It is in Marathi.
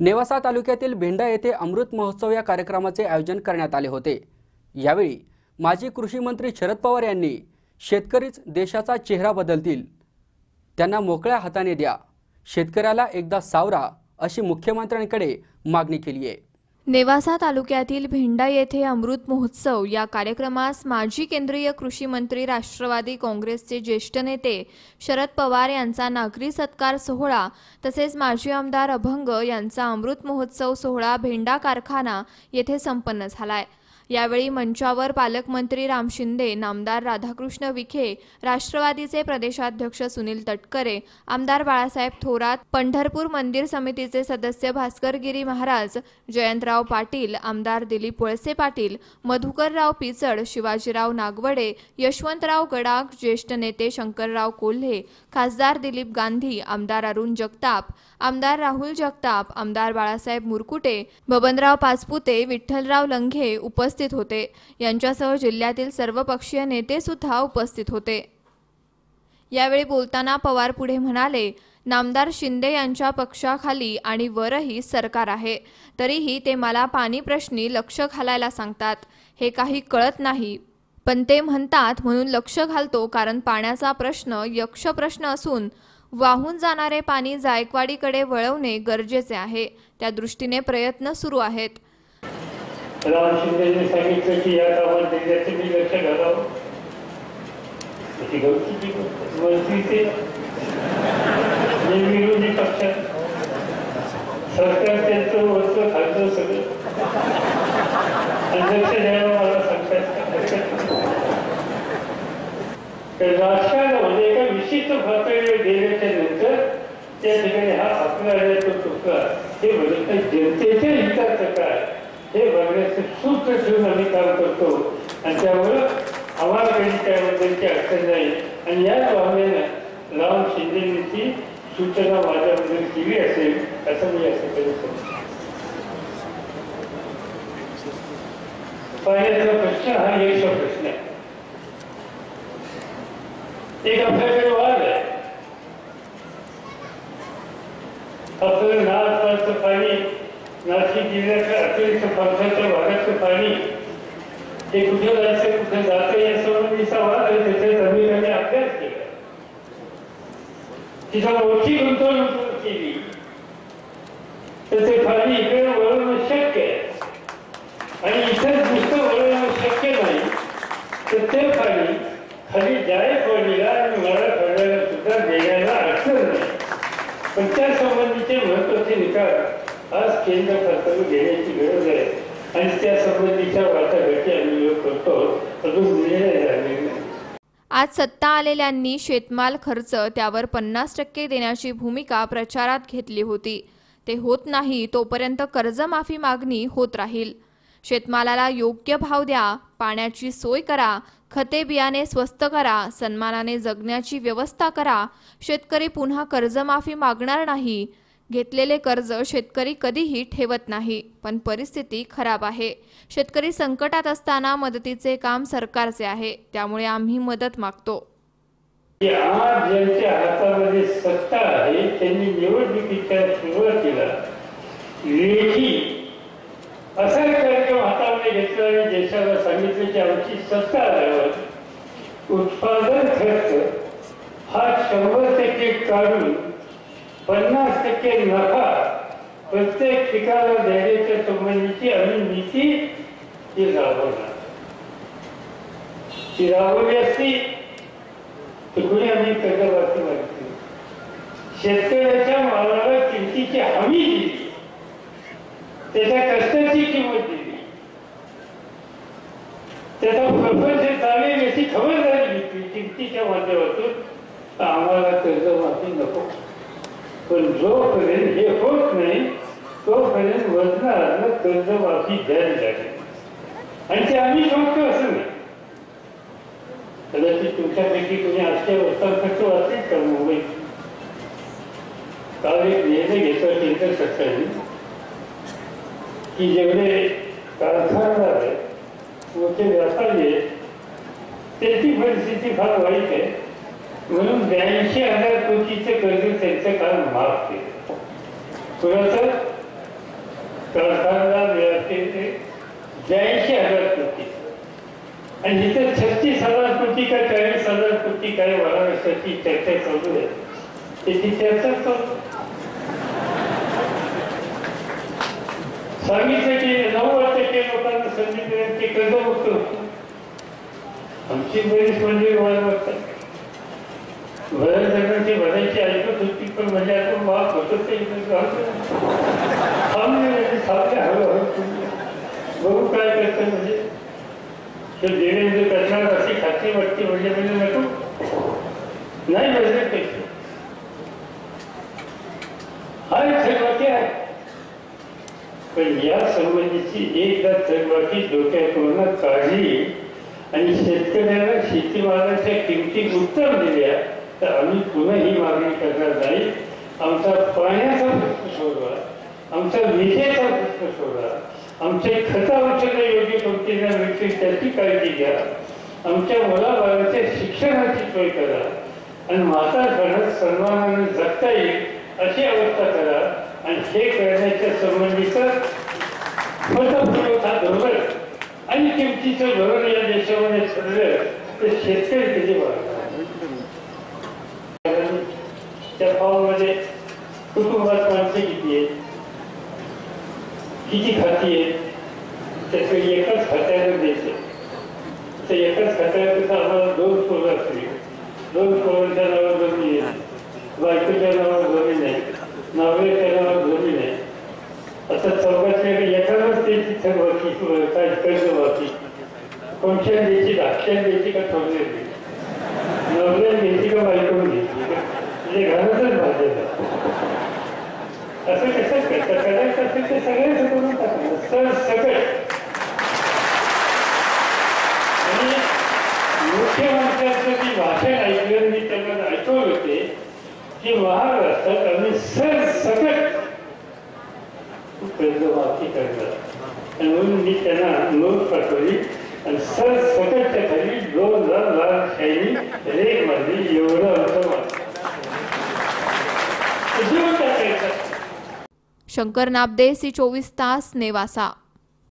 नेवासा तालुक्यातील भेंडा येथे अमृत महोत्सव या कार्यक्रमाचे आयोजन करण्यात आले होते. यावेळी माजी कृषी मंत्री शरद पवार यांनी शेतकरीच देशाचा चेहरा बदलतील त्यांना मोकळ्या हाताने द्या शेतकऱ्याला एकदा सावरा अशी मुख्यमंत्र्यांकडे मागणी केली आहे. नेवासा तालुक्यातील भेंडा येथे अमृत महोत्सव या कार्यक्रमास माजी केंद्रीय कृषी मंत्री राष्ट्रवादी काँग्रेसचे ज्येष्ठ नेते शरद पवार यांचा नागरी सत्कार सोहळा तसेच माजी आमदार अभंग यांचा अमृत महोत्सव सोहळा भेंडा कारखाना येथे संपन्न झालाय. यावेळी मंचावर पालकमंत्री राम शिंदे नामदार राधाकृष्ण विखे राष्ट्रवादीचे प्रदेशाध्यक्ष सुनील तटकरे आमदार बाळासाहेब थोरात पंढरपूर मंदिर समितीचे सदस्य भास्कर गिरी महाराज जयंतराव पाटील आमदार दिलीप वळसे पाटील मधुकरराव पिचड शिवाजीराव नागवडे यशवंतराव गडाख ज्येष्ठ नेते शंकरराव कोल्हे खासदार दिलीप गांधी आमदार अरुण जगताप आमदार राहुल जगताप आमदार बाळासाहेब मुरकुटे बबनराव पाचपुते विठ्ठलराव लंघे उपस्थित होते. यांच्यासह जिल्ह्यातील सर्वपक्षीय नेतेसुद्धा नेते सुद्धा उपस्थित होते. यावेळी बोलताना पवार पुढे म्हणाले नामदार शिंदे यांच्या पक्षाखाली आणि वरही सरकार आहे. तरीही ते मला पाणी प्रश्नी लक्ष घालायला सांगतात. हे काही कळत नाही. पण ते म्हणतात म्हणून लक्ष घालतो कारण पाण्याचा प्रश्न यक्ष प्रश्न असून वाहून जाणारे पाणी जायकवाडीकडे वळवणे गरजेचे आहे. त्या दृष्टीने प्रयत्न सुरू आहेत. राम शिंदेने सांगितलं की या कामात देण्याचं मी लक्ष घालावं त्याची विरोधी पक्षात सरकार त्यांचं वरचं खालचं सगळं. लक्ष द्यायला मला सांगतात तर राजकारणामध्ये एका विशिष्ट पातळीवर गेल्याच्यानंतर त्या ठिकाणी हा आपला तो चुका हे म्हणजे जनतेच्या हिताचं काय? हे बघण्याचं सूत्र ठेवून आम्ही काम करतो. आणि त्यामुळं आम्हाला काही त्याबद्दलची अडचण नाही. आणि याच भावनेनं राम शिंदेची सूचना माझ्याबद्दल केली असेल असं मी असं करू शकतो. पाण्याचा प्रश्न हा एक प्रश्न आहे. एक आपल्याकडे वाद आहे आपलं नाळपाचं पाणी नाशिक जिल्ह्याच्या अतिरिक्त पावसाच्या भागाचं पाणी ते कुठे जायचं कुठे जातं या संबंधीचा वाद आहे त्याच्यात आम्ही आम्ही अभ्यास केला तिचा मोठी गुंतवणूक केली तर ते पाणी इकडे वळवणं शक्य आहे आणि इथं नुसतं वळवणं शक्य नाही तर ते पाणी खाली जायकवाडीला आणि मराठवाड्याला सुद्धा देण्याला अडचण नाही पण त्या संबंधीचे महत्त्वाचे निकाल आज केंद्र कर्तव्य घेण्याची गरज आहे. आणि त्या संबंधीच्या वाटाघाटी आम्ही योग करतो. अजून निर्णय झालेला नाही. आज सत्ता आलेल्यांनी शेतमाल खर्च त्यावर पन्नास टक्के देण्याची भूमिका प्रचारात घेतली होती. ते होत नाही तोपर्यंत कर्जमाफी मागणी होत राहील. शेतमालाला योग्य भाव द्या पाण्याची सोय करा खते बियाणे स्वस्त करा सन्मानाने जगण्याची व्यवस्था करा. शेतकरी पुन्हा कर्जमाफी मागणार नाही घेतलेले कर्ज शेतकरी कधीही ठेवत नाही पण परिस्थिती खराब आहे. शेतकरी संकटात असताना मदतीचे काम सरकारचे आहे त्यामुळे आम्ही मदत मागतो. म्हणजे आज ज्यांच्या हातामध्ये सत्ता आहे त्यांनी निवडणुकीच्या सुरुवातीला लेखी असा कार्यक्रम हातामध्ये घेतला आणि देशाला सांगितलं की आमची सत्ता आल्यावर उत्पादन खर्च हा शंभर टक्के काढून पन्नास टक्के नफा प्रत्येक पिकाला देण्याच्या संबंधीची आम्ही नीती ही राबवणार. ती राबवली असती तर कुणी आम्ही कर्जबाकी मागितली? शेतकऱ्याच्या मालाला किमतीची हमी दिली. त्याच्या कष्टाची किंमत दिली. त्याचा प्रपंच चालेल याची खबरदारी घेतली. किमतीच्या माध्यमातून तर आम्हाला कर्जमाफी नको. पण जोपर्यंत हे होत नाही तोपर्यंत वजनाला कर्जमाफी द्यावी लागेल आणि ते आम्ही शोधतो असं नाही. कदाचित तुमच्यापैकी कोणी आजच्या वृत्तांत वाचेल का मुंबईत काल एक निर्णय घेतला केंद्र सरकारने की जेवढे कारखानदार आहेत मोठे व्यापारी आहेत त्यांची परिस्थिती फार वाईट आहे. म्हणून ब्याऐंशी हजार कोटीचे कर्ज त्यांचं काल माफ केलं. कुणाचं कारखानदार मिळते ते ब्याऐंशी हजार कोटी. आणि इथे छत्तीस हजार कोटी का चाळीस हजार कोटी काय महाराष्ट्राची चर्चा चालू आहे त्याची चर्चा चालू स्वामीसाठी नऊ नव्वद टक्के लोकांना संधी मिळेल ते कर्जमुक्त होतो आमची बरीच म्हणजे वाढ बघतात. ऐकत होती पण म्हणजे माफ होतं? हळूहळू म्हणजे बघू काय करतं म्हणजे. ते देवेंद्र करणार अशी खात्री वाटते म्हणजे म्हणजे नको. नाही पैसे हा एक थकबाकी आहे. पण या संबंधीची एकदा थकबाकी डोक्यात काढली आणि शेतकऱ्याला शेतीमालाच्या किमती उत्तर दिल्या. तर आम्ही पुन्हा ही मागणी करणार नाही. आमचा पाण्याचा प्रश्न सोडवा. आमचा विजेचा प्रश्न सोडवा. आमचे खता औषधं योग्य किमतीला मिळतील त्याची काळजी घ्या. आमच्या मुलाबाळाच्या शिक्षणाची सोय करा. आणि माता घरात सन्मानाने जगता येईल अशी अवस्था करा. आणि हे करण्याच्या संबंधीचं पतपुरवठा धोरण आणि किमतीचं धोरण या देशामध्ये ठरलं तर शेतकरी किती वाढला त्या फॉर्ममध्ये कुटुंबात माणसं किती आहेत किती खाती आहेत त्याचं एकाच खात्याला द्यायचं तर एकाच खात्याला कसं आम्हाला दोन पोरं असली दोन पोरांच्या नावावर जमीन आहे बायकोच्या नावावर जमीन आहे नवऱ्याच्या नावावर जमीन आहे आता चौघातल्या एकालाच त्याची थकबाकी किंवा काय कर्ज बाकी कोणत्या द्यायची धाकट्या द्यायची का थोडल्या द्यायची नवऱ्या द्यायची का बायकोने द्यायची म्हणजे घरातच भाजलेला. असं कसं करतं करायचं असेल ते सगळ्याच करून टाकलं. सर सगळे. आणि मुख्यमंत्र्यांचं जी भाषण ऐकलं मी त्यांना ऐकवले होते की महाराष्ट्रात आम्ही सर सकट कर्जमाफी करणार आणि म्हणून मी त्यांना नोंद पाठवली. शंकर नाबदे सी चोवीस तास नेवासा.